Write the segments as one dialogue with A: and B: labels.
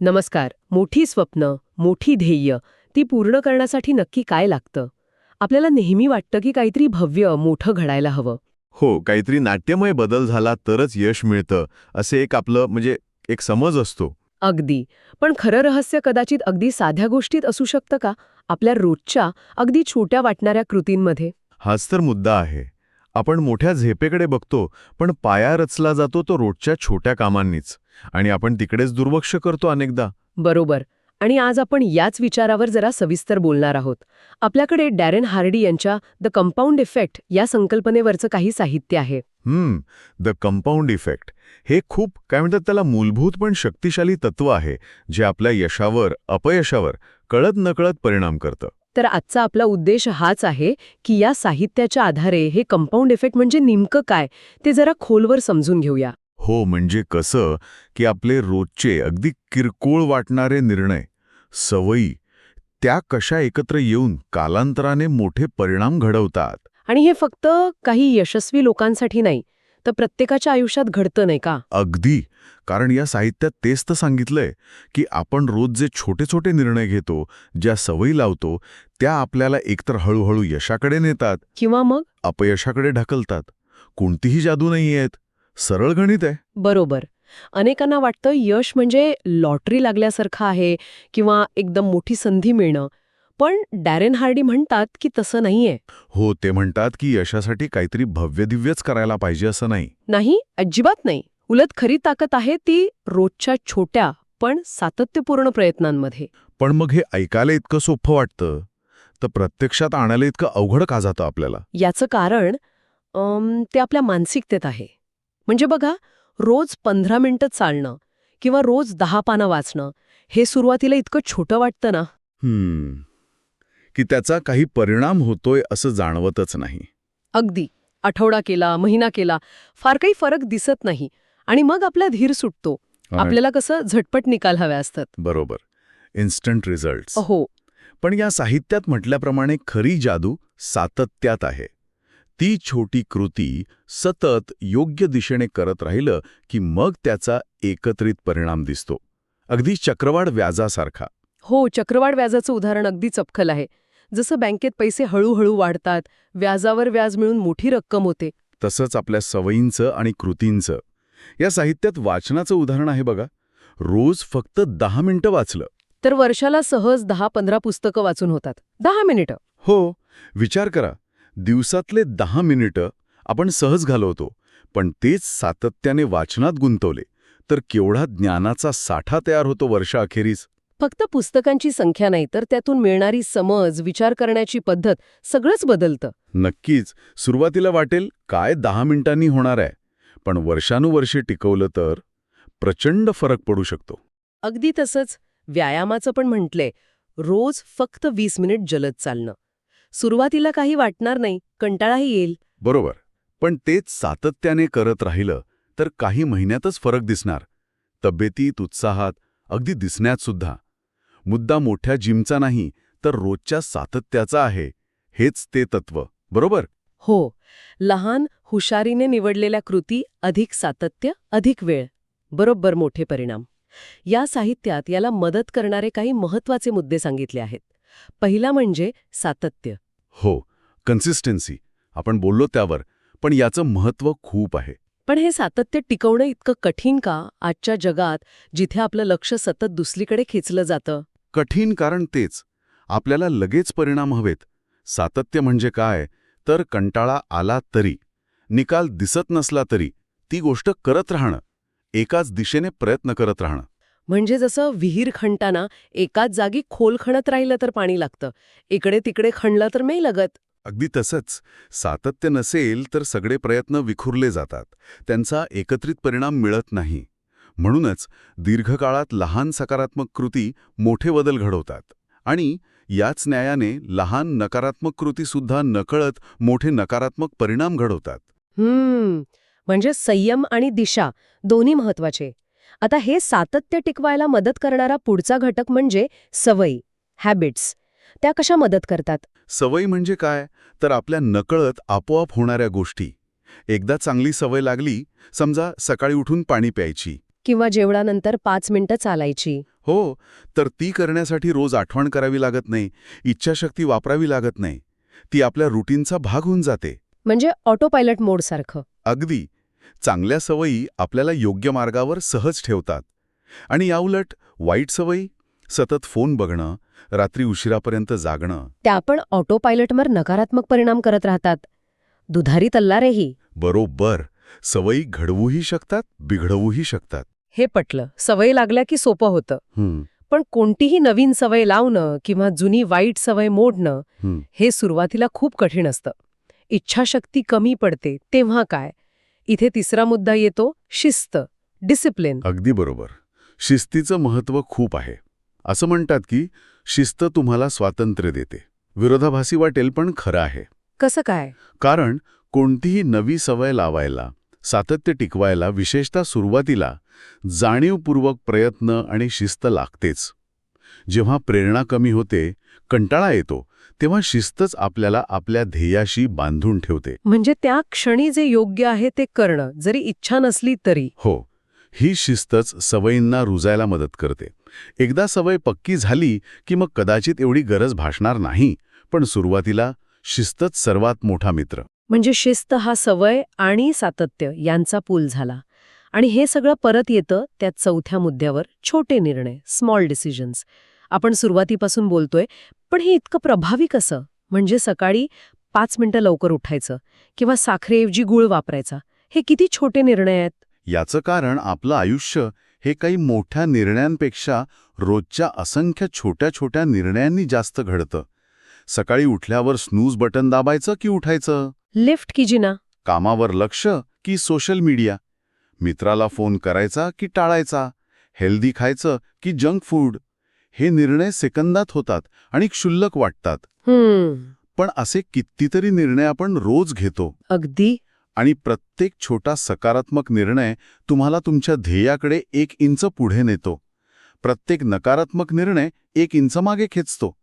A: नमस्कार मोठी स्वप्न मोठी ध्येय ती पूर्ण करण्यासाठी नक्की काय लागतं? आपल्याला नेहमी वाटतं की काहीतरी भव्य मोठं घडायला हवं.
B: हो काहीतरी नाट्यमय बदल झाला तरच यश मिळतं असे एक आपलं म्हणजे एक समज असतो.
A: अगदी. पण खरं रहस्य कदाचित अगदी साध्या गोष्टीत असू शकतं का? आपल्या रोजच्या अगदी छोट्या वाटणाऱ्या कृतींमध्ये?
B: हाच तर मुद्दा आहे. आपण मोठ्या झेपेकडे बघतो पण पाया रचला जातो तो रोजच्या छोट्या कामांनीच. आणि आपण तिकडेच दुर्लक्ष करतो अनेकदा.
A: बरोबर. आणि आज आपण याच विचारावर जरा सविस्तर बोलणार आहोत. आपल्याकडे डॅरेन हार्डी यांच्या द कंपाऊंड इफेक्ट या संकल्पनेवरचं काही साहित्य आहे.
B: हम्म द कंपाऊंड इफेक्ट. हे खूप काय म्हणतात त्याला मूलभूत पण शक्तिशाली तत्व आहे जे आपल्या यशावर अपयशावर कळत नकळत परिणाम करतं.
A: तर आजचा आपला उद्देश हाच आहे की या साहित्याच्या आधारे हे कंपाऊंड इफेक्ट म्हणजे नेमकं काय ते जरा खोलवर समजून घेऊया.
B: हो म्हणजे कसं की आपले रोजचे अगदी किरकोळ वाटणारे निर्णय सवयी त्या कशा एकत्र येऊन कालांतराने मोठे परिणाम घडवतात.
A: आणि हे फक्त काही यशस्वी लोकांसाठी नाही तर प्रत्येकाच्या आयुष्यात घडतं नाही का?
B: अगदी. कारण या साहित्यात तेच तर सांगितलंय की आपण रोज जे छोटे छोटे निर्णय घेतो ज्या सवयी लावतो त्या आपल्याला एकतर हळूहळू यशाकडे नेतात
A: किंवा मग?
B: अपयशाकडे ढकलतात. कोणतीही जादू नाहीयेत सरळ गणित आहे.
A: बरोबर. अनेकांना वाटतं यश म्हणजे लॉटरी लागल्यासारखं आहे किंवा एकदम मोठी संधी मिळणं. पण डॅरेन हार्डी म्हणतात की तसं नाहीये.
B: हो ते म्हणतात की यशासाठी काहीतरी भव्य दिव्यच करायला पाहिजे असं नाही.
A: नाही अजिबात नाही. उलट खरी ताकद आहे ती रोजच्या छोट्या पण सातत्यपूर्ण प्रयत्नांमध्ये.
B: पण मग हे ऐकायला इतकं सोपं वाटतं? तर प्रत्यक्षात आणायला इतकं अवघड का जातं आपल्याला?
A: याचं कारण अम, ते आपल्या मानसिकतेत आहे. म्हणजे बघा रोज पंधरा मिनिटं चालणं किंवा रोज दहा पानं वाचणं हे सुरुवातीला इतकं छोटं वाटतं ना.
B: हम्म. की त्याचा काही परिणाम होतोय असं जाणवतच नाही.
A: अगदी. आठवडा केला महिना केला फार काही फरक दिसत नाही आणि मग आपला धीर सुटतो. आपल्याला कसं झटपट निकाल हवे असतात.
B: बरोबर. इन्स्टंट रिझल्ट
A: हो.
B: पण या साहित्यात म्हटल्याप्रमाणे खरी जादू सातत्यात आहे. ती छोटी कृती सतत योग्य दिशेने करत राहिलं की मग त्याचा एकत्रित परिणाम दिसतो. अगदी चक्रवाढ व्याजासारखा.
A: हो चक्रवाढ व्याजाचं उदाहरण अगदी चपखल आहे. जसं बँकेत पैसे हळूहळू वाढतात व्याजावर व्याज मिळून मोठी रक्कम होते.
B: तसंच आपल्या सवयींचं आणि कृतींचं. या साहित्यात वाचनाचं उदाहरण आहे बघा. रोज फक्त दहा मिनिटं वाचलं.
A: तर वर्षाला सहज दहा पंधरा पुस्तकं वाचून होतात. दहा मिनिटं.
B: हो. विचार करा. दिवसातले दहा मिनिटं आपण सहज घालवतो. पण तेच सातत्याने वाचनात गुंतवले. तर केवढा ज्ञानाचा साठा तयार होतो वर्षाअखेरीस.
A: फक्त पुस्तकांची संख्या नाही तर त्यातून मिळणारी समज विचार करण्याची पद्धत सगळंच बदलतं.
B: नक्कीच. सुरुवातीला वाटेल काय दहा मिनिटांनी होणार आहे पण वर्षानुवर्षे टिकवलं तर प्रचंड फरक पडू शकतो.
A: अगदी तसंच व्यायामाचं पण म्हटलंय रोज फक्त वीस मिनिट जलद चालणं. सुरुवातीला काही वाटणार नाही कंटाळाही येईल.
B: बरोबर. पण तेच सातत्याने करत राहिलं तर काही महिन्यातच फरक दिसणार. तब्येतीत उत्साहात अगदी दिसण्यात सुद्धा. मुद्दा मोठ्या जिमचा नाही तर रोजच्या सातत्याचा आहे. हेच ते तत्व बरोबर?
A: हो. लहान हुशारीने निवडलेल्या कृती अधिक सातत्य अधिक वेळ. बरोबर मोठे परिणाम. या साहित्यात याला मदत करणारे काही महत्त्वाचे मुद्दे सांगितले आहेत. पहिला म्हणजे सातत्य.
B: हो कन्सिस्टन्सी आपण बोललो त्यावर पण याचं महत्त्व खूप आहे.
A: पण हे सातत्य टिकवणं इतकं कठीण का? आजच्या जगात जिथे आपलं लक्ष सतत दुसरीकडे खेचलं जातं.
B: कठीण कारण तेच. आपल्याला लगेच परिणाम हवेत. सातत्य म्हणजे काय? तर कंटाळा आला तरी. निकाल दिसत नसला तरी. ती गोष्ट करत राहणं. एकाच दिशेने प्रयत्न करत राहणं.
A: म्हणजे जसं विहीर खणताना एकाच जागी खोल खणत राहिलं तर पाणी लागतं. इकडे तिकडे खणलं तर नाही लगत.
B: अगदी तसंच. सातत्य नसेल तर सगळे प्रयत्न विखुरले जातात. त्यांचा एकत्रित परिणाम मिळत नाही. म्हणूनच दीर्घकाळात लहान सकारात्मक कृती मोठे बदल घडवतात. आणि याच न्यायाने लहान नकारात्मक कृतीसुद्धा नकळत मोठे नकारात्मक परिणाम घडवतात.
A: हम्म. म्हणजे संयम आणि दिशा दोन्ही महत्त्वाचे आता हे सातत्य टिकवायला मदत करणारा पुढचा घटक म्हणजे सवयी हॅबिट्स त्या कशा मदत करतात?
B: सवयी म्हणजे काय? तर आपल्या नकळत आपोआप होणाऱ्या गोष्टी. एकदा चांगली सवय लागली समजा सकाळी उठून पाणी प्यायची.
A: किंवा जेवणानंतर पाच मिनिटं चालायची.
B: हो तर ती करण्यासाठी रोज आठवण करावी लागत नाही इच्छाशक्ती वापरावी लागत नाही. ती आपल्या रुटीनचा भाग होऊन जाते.
A: म्हणजे ऑटो पायलट मोडसारखं
B: अगदी. चांगल्या सवयी आपल्याला योग्य मार्गावर सहज ठेवतात. आणि याउलट वाईट सवयी सतत फोन बघणं रात्री उशिरापर्यंत जागणं.
A: त्या पण ऑटो पायलटवर नकारात्मक परिणाम करत राहतात. दुधारी तल्लारेही.
B: बरोबर. सवयी घडवूही शकतात बिघडवूही शकतात.
A: हे पटलं. सवय लागल्या की सोपं होतं. पण कोणतीही नवीन सवय लावणं किंवा जुनी वाईट सवय मोडणं
B: हं.
A: हे सुरुवातीला खूप कठीण असतं. इच्छाशक्ती कमी पडते तेव्हा काय? इथे तिसरा मुद्दा येतो शिस्त. डिसिप्लिन
B: अगदी बरोबर. शिस्तीचं महत्त्व खूप आहे. असं म्हणतात की शिस्त तुम्हाला स्वातंत्र्य देते. विरोधाभासी वाटेल पण खरं आहे.
A: कसं काय?
B: कारण कोणतीही नवी सवय लावायला सातत्य टिकवायला विशेषतः सुरुवातीला जाणीवपूर्वक प्रयत्न आणि शिस्त लागतेच. जेव्हा प्रेरणा कमी होते कंटाळा येतो तेव्हा शिस्तच आपल्याला आपल्या ध्येयाशी बांधून ठेवते.
A: म्हणजे त्या क्षणी जे योग्य आहे ते करणं जरी इच्छा नसली तरी.
B: हो ही शिस्तच सवयींना रुजायला मदत करते. एकदा सवय पक्की झाली की मग कदाचित एवढी गरज भासणार नाही पण सुरुवातीला शिस्तच सर्वात मोठा मित्र.
A: म्हणजे शिस्त हा सवय आणि सातत्य यांचा पूल झाला. आणि हे सगळं परत येतं त्या चौथ्या मुद्द्यावर छोटे निर्णय स्मॉल डिसिजन्स आपण सुरुवातीपासून बोलतोय पण हे इतकं प्रभावी कसं? म्हणजे सकाळी पाच मिनिटं लवकर उठायचं किंवा साखरेऐवजी गुळ वापरायचा? हे किती छोटे निर्णय आहेत?
B: याचं कारण आपलं आयुष्य हे काही मोठ्या निर्णयांपेक्षा रोजच्या असंख्य छोट्या छोट्या निर्णयांनी जास्त घडतं. सकाळी उठल्यावर स्नूज बटन दाबायचं की उठायचं?
A: लिफ्ट की जिना
B: कामावर लक्ष की सोशल मीडिया मित्राला फोन करायचा की टाळायचा? हेल्दी खायचं की जंक फूड हे निर्णय सेकंदात होतात आणि क्षुल्लक वाटतात. पण असे कितीतरी निर्णय आपण रोज घेतो.
A: अगदी.
B: आणि प्रत्येक छोटा सकारात्मक निर्णय तुम्हाला तुमच्या ध्येयाकडे एक इंच पुढे नेतो. प्रत्येक नकारात्मक निर्णय एक इंच मागे खेचतो.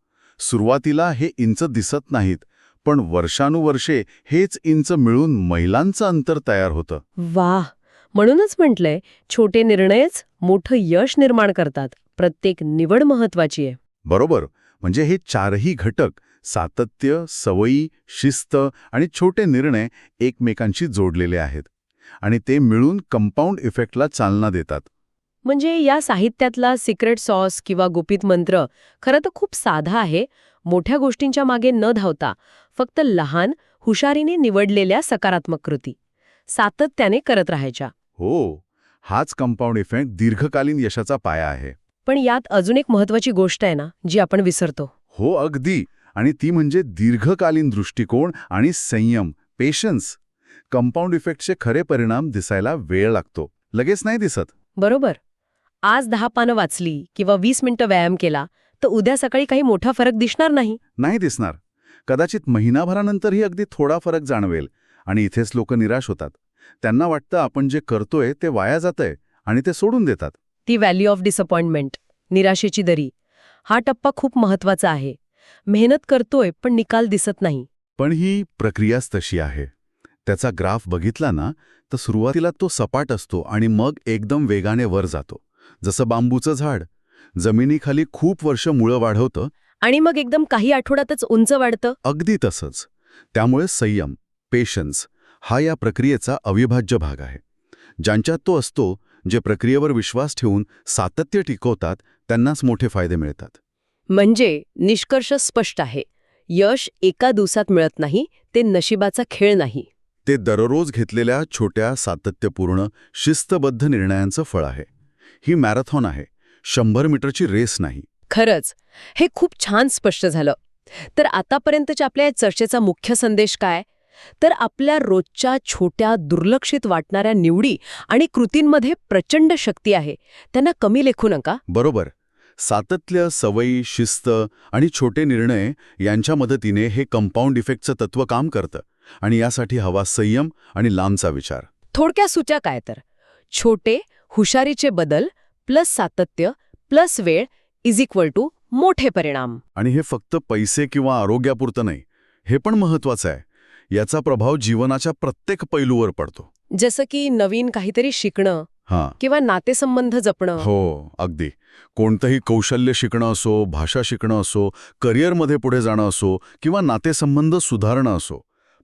B: सुरुवातीला हे इंच दिसत नाहीत पण वर्षानुवर्षे हेच इंच मिळून महिलांचं अंतर तयार होतं.
A: वाह! म्हणूनच म्हटलंय छोटे निर्णयच मोठं यश निर्माण करतात. प्रत्येक निवड महत्वाची आहे.
B: बरोबर. म्हणजे हे चारही घटक सातत्य सवयी शिस्त आणि छोटे निर्णय एकमेकांशी जोडलेले आहेत. आणि ते मिळून कंपाऊंड इफेक्टला चालना देतात.
A: म्हणजे या साहित्यातला सिक्रेट सॉस किंवा गुपित मंत्र खरं तर खूप साधा आहे मोठ्या गोष्टींच्या मागे न धावता फक्त लहान हुशारीने निवडलेल्या सकारात्मक कृती. सातत्याने करत राहायच्या.
B: हो हाच कंपाऊंड इफेक्ट दीर्घकालीन यशाचा पाया आहे.
A: पण यात अजून एक महत्वाची गोष्ट आहे ना जी आपण विसरतो.
B: हो अगदी. आणि ती म्हणजे दीर्घकालीन दृष्टिकोन आणि संयम पेशन्स कंपाऊंड इफेक्टचे खरे परिणाम दिसायला वेळ लागतो. लगेच नाही दिसत.
A: बरोबर. आज दहा पानं वाचली किंवा वीस मिनिटं व्यायाम केला तर उद्या सकाळी काही मोठा फरक दिसणार नाही?
B: नाही दिसणार. कदाचित महिनाभरानंतरही अगदी थोडा फरक जाणवेल आणि इथेच लोक निराश होतात. त्यांना वाटतं आपण जे करतोय ते वाया जातंय आणि ते सोडून देतात.
A: ती व्हॅल्यू ऑफ डिसअपॉइंटमेंट निराशेची दरी. हा टप्पा खूप महत्त्वाचा आहे. मेहनत करतोय पण निकाल दिसत नाही.
B: पण ही प्रक्रियाच तशी आहे. त्याचा ग्राफ बघितला ना तर सुरुवातीला तो सपाट असतो आणि मग एकदम वेगाने वर जातो. जसं बांबूचं झाड. जमिनीखाली खूप वर्ष मुळं वाढवतं.
A: आणि मग एकदम काही आठवड्यातच उंच वाढतं.
B: अगदी तसंच. त्यामुळे संयम पेशन्स हा या प्रक्रियेचा अविभाज्य भाग आहे. ज्यांच्यात तो असतो जे प्रक्रियेवर विश्वास ठेवून सातत्य टिकवतात त्यांनाच मोठे फायदे मिळतात.
A: म्हणजे निष्कर्ष स्पष्ट आहे. यश एका दिवसात मिळत नाही ते नशिबाचा खेळ नाही.
B: ते दररोज घेतलेल्या छोट्या सातत्यपूर्ण शिस्तबद्ध निर्णयांचं फळ आहे. ही मॅरेथॉन आहे. शंभर मीटरची रेस नाही.
A: खरंच. हे खूप छान स्पष्ट झालं. तर आतापर्यंतच्या आपल्या या चर्चेचा मुख्य संदेश काय? तर आपल्या रोजच्या छोट्या दुर्लक्षित वाटणाऱ्या निवडी आणि कृतींमध्ये प्रचंड शक्ती आहे. त्यांना कमी लेखू नका.
B: बरोबर. सातत्य सवयी शिस्त आणि छोटे निर्णय यांच्या मदतीने हे कंपाऊंड इफेक्टचं तत्व काम करतं आणि यासाठी हवा संयम आणि लांबचा विचार.
A: थोडक्या सुच्या काय तर? छोटे हुशारीचे बदल प्लस सातत्य प्लस वेळ इज इक्वल टू मोठे परिणाम.
B: आणि हे फक्त पैसे किंवा आरोग्यापुरतं नाही हे पण महत्वाचं आहे. याचा प्रभाव जीवनाच्या प्रत्येक पैलूवर पडतो.
A: जसं की नवीन काहीतरी शिकणं
B: हां.
A: किंवा नातेसंबंध जपणं.
B: हो अगदी. कोणतंही कौशल्य शिकणं असो भाषा शिकणं असो करिअरमध्ये पुढे जाणं असो किंवा नातेसंबंध सुधारणं असो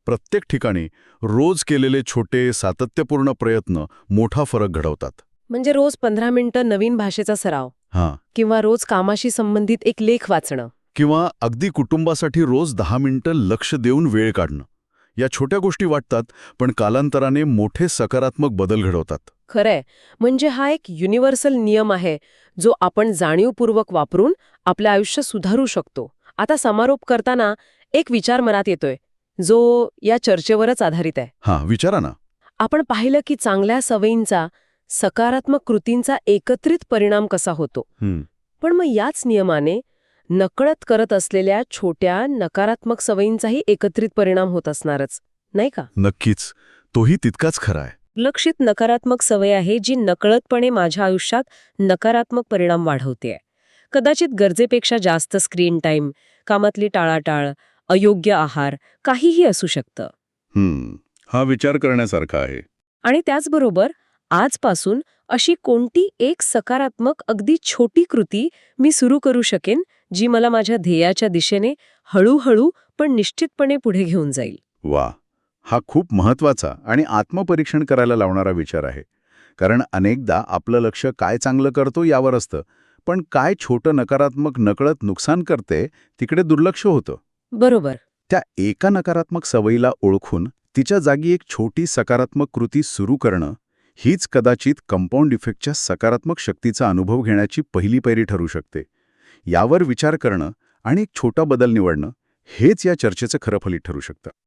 B: प्रत्येक ठिकाणी रोज केलेले छोटे सातत्यपूर्ण प्रयत्न मोठा फरक घडवतात.
A: म्हणजे रोज पंधरा मिनिटं नवीन भाषेचा सराव.
B: हां.
A: किंवा रोज कामाशी संबंधित एक लेख वाचणं.
B: किंवा अगदी कुटुंबासाठी रोज दहा मिनिटं लक्ष देऊन वेळ काढणं. या छोट्या गोष्टी वाटतात पण कालांतराने मोठे सकारात्मक बदल घडवतात.
A: खरंय. म्हणजे हा एक युनिव्हर्सल नियम आहे जो आपण जाणीवपूर्वक वापरून आपलं आयुष्य सुधारू शकतो. आता समारोप करताना एक विचार मनात येतोय जो या चर्चेवरच आधारित आहे.
B: हां विचारा ना.
A: आपण पाहिलं की चांगल्या सवयींचा सकारात्मक कृतींचा एकत्रित परिणाम कसा होतो? पण मग याच नियमाने नकळत करत असलेल्या छोट्या नकारात्मक सवयींचाही एकत्रित परिणाम होत असणारच नाही का?
B: नक्कीच. तोही तितकाच खरा आहे.
A: लक्षित नकारात्मक सवय आहे जी नकळतपणे माझ्या आयुष्यात नकारात्मक परिणाम वाढवते कदाचित गरजेपेक्षा जास्त स्क्रीन टाईम कामातली टाळाटाळ अयोग्य आहार काहीही असू शकतं.
B: हं, हा विचार करण्यासारखा आहे.
A: आणि त्याचबरोबर आजपासून अशी कोणती एक सकारात्मक अगदी छोटी कृती मी सुरू करू शकेन जी मला माझ्या ध्येयाच्या दिशेने हळूहळू पण निश्चितपणे पुढे घेऊन जाईल.
B: वा हा खूप महत्त्वाचा आणि आत्मपरीक्षण करायला लावणारा विचार आहे. कारण अनेकदा आपलं लक्ष काय चांगलं करतो यावर असतं पण काय छोटं नकारात्मक नकळत नुकसान करते तिकडे दुर्लक्ष होतं.
A: बरोबर.
B: त्या एका नकारात्मक सवयीला ओळखून तिच्या जागी एक छोटी सकारात्मक कृती सुरू करणं हीच कदाचित कंपाऊंड इफेक्टच्या सकारात्मक शक्तीचा अनुभव घेण्याची पहिली पायरी ठरू शकते. यावर विचार करणं आणि एक छोटा बदल निवडणं हेच या चर्चेचं खरं फलित ठरू शकतं.